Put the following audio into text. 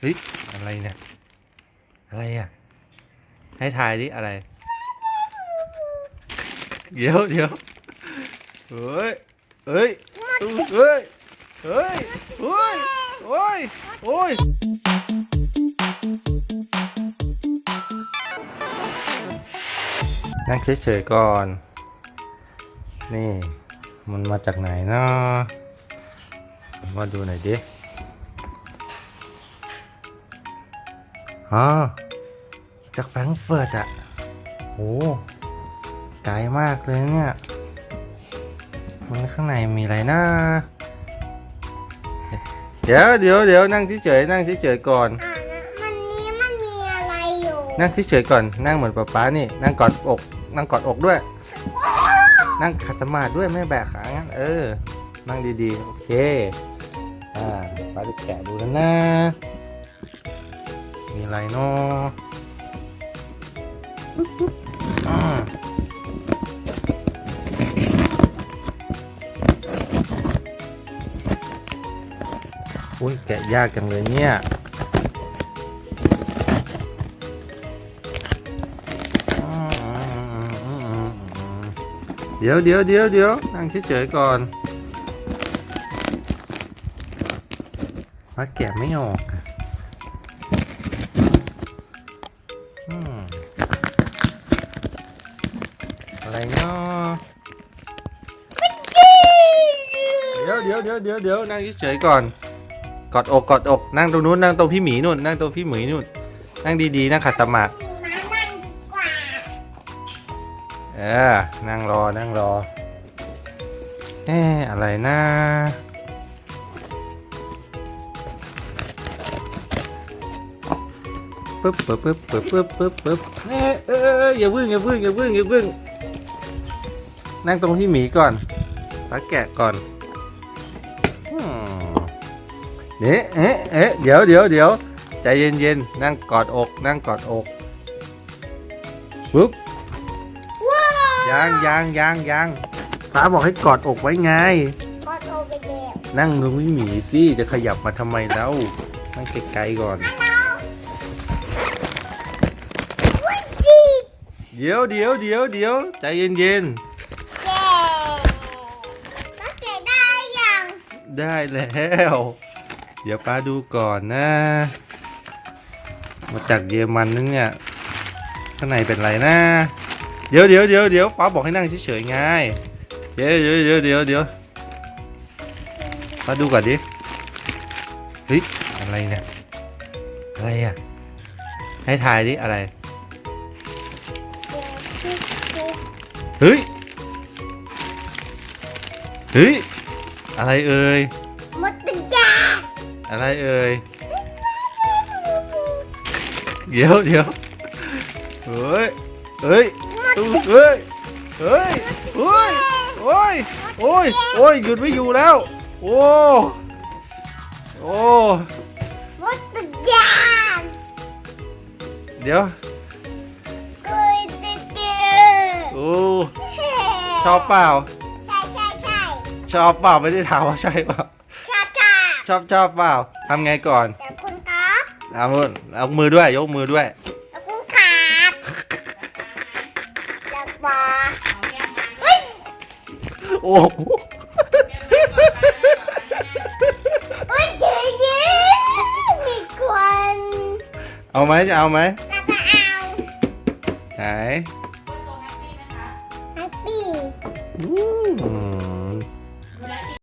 เฮ้ยอะไรเนี่ย อะไรอะ ให้ทายดิอะไร เดี๋ยวเดี๋ยวเฮ้ยเฮ้ยเฮ้ยเฮ้ยเฮ้ยโอ้ยโอ้ยนั่งเฉยๆก่อน นี่ มันมาจากไหนเนาะมาดูหน่อยดิ อ๋อจากแฟรงก์เฟิร์ตอะโอ้ไกลมากเลยเนี่ยมันข้างในมีอะไรนะ เดี๋ยวเดี๋ยวเดี๋ยวนั่งเฉยๆนั่งเฉยๆก่อน อ่านะมันนี้มันมีอะไรอยู่นั่งเฉยๆก่อน นั่งเหมือนป๊าป๊านี่ นั่งกอดอก นั่งกอดอกด้วย นั่งขัดสมาธิด้วยไม่แบกขางั้น เออ นั่งดีๆ โอเค อ่าป๊าจะแกะดูแล้วนะ มีอะไรเนาะอุ้ยแกะยากจังเลยเนี่ยเดี๋ยวเดี๋ยวเดี๋ยวเดี๋ยวนั่งเฉยๆก่อนว่าแกะไม่ออก อะไรเนาะเดี๋ยวเดี๋ยวเดี๋ยวเดี๋ยวเดี๋ยวนั่งเฉยๆก่อน กอดอกกอดอกนั่งตรงนู้นนั่งตรงพี่หมีนู่นนั่งตรงพี่หมีนู่นนั่งดีๆนั่งขัดสมาธิมานั่งกว่าเออนั่งรอนั่งรอเอ๊ะอะไรนะปึ๊บปึ๊บปึ๊บปึ๊บปึ๊บปึ๊บปึ๊บเอ๊ะเออเอออย่าพึ่งอย่าพึ่งอย่าพึ่งอย่าพึ่ง นั่งตรงที่หมีก่อนปักแกะก่อนอืมเนี่ยเอ๊ะเอ๊ะเดี๋ยวเดี๋ยวเดี๋ยวใจเย็นเย็นๆนั่งกอดอก นั่งกอดอกปึ๊บว้าวยังยังยังยังป้าบอกให้กอดอกไว้ไงก็โทรไปเด็กนั่งตรงพี่หมีสิจะขยับมาทำไมแล้วนั่งไกลๆก่อนอุ้ยจีเดี๋ยวเดี๋ยวเดี๋ยวเดี๋ยวใจเย็นเได้แล้ว เดี๋ยวป้าดูก่อนนะ มาจากเยอรมันนั่นเนี่ยข้างในเป็นไรนะ เดี๋ยวเดี๋ยวเดี๋ยวเดี๋ยวป้าบอกให้นั่งเฉยๆไงเดี๋ยวเดี๋ยวเดี๋ยวเดี๋ยวเดี๋ยวป้าดูก่อนดิเฮ้ยอะไรเนี่ยอะไรอะให้ทายดิอะไรเฮ้ยเฮ้ย อะไรเอ่ยมดตะกาอะไรเอ่ยเดี๋ยวเดี๋ยวเฮ้ยเฮ้ยตู้เฮ้ยเฮ้ยเฮ้ยโอ้ยโอ้ยโอ้ยหยุดไม่อยู่แล้ว โอ้โอ้มดตะกาเดี๋ยวกุยตะกาโอ้ชอบเปล่าใช่ใช่ใช่ ชอบเปล่าไม่ได้ถามว่าใช่เปล่าชอบค่ะชอบชอบเปล่าทำไงก่อนแต่คุณครับเอามือเอามือด้วยยกมือด้วยแต่คุณครับแล้วปอเฮ้ยโอ้โหเฮ้ยเดี๋ยวเย็นมีควันเอาไหมจะเอาไหมเราจะเอาไหน แฮปปี้ อืม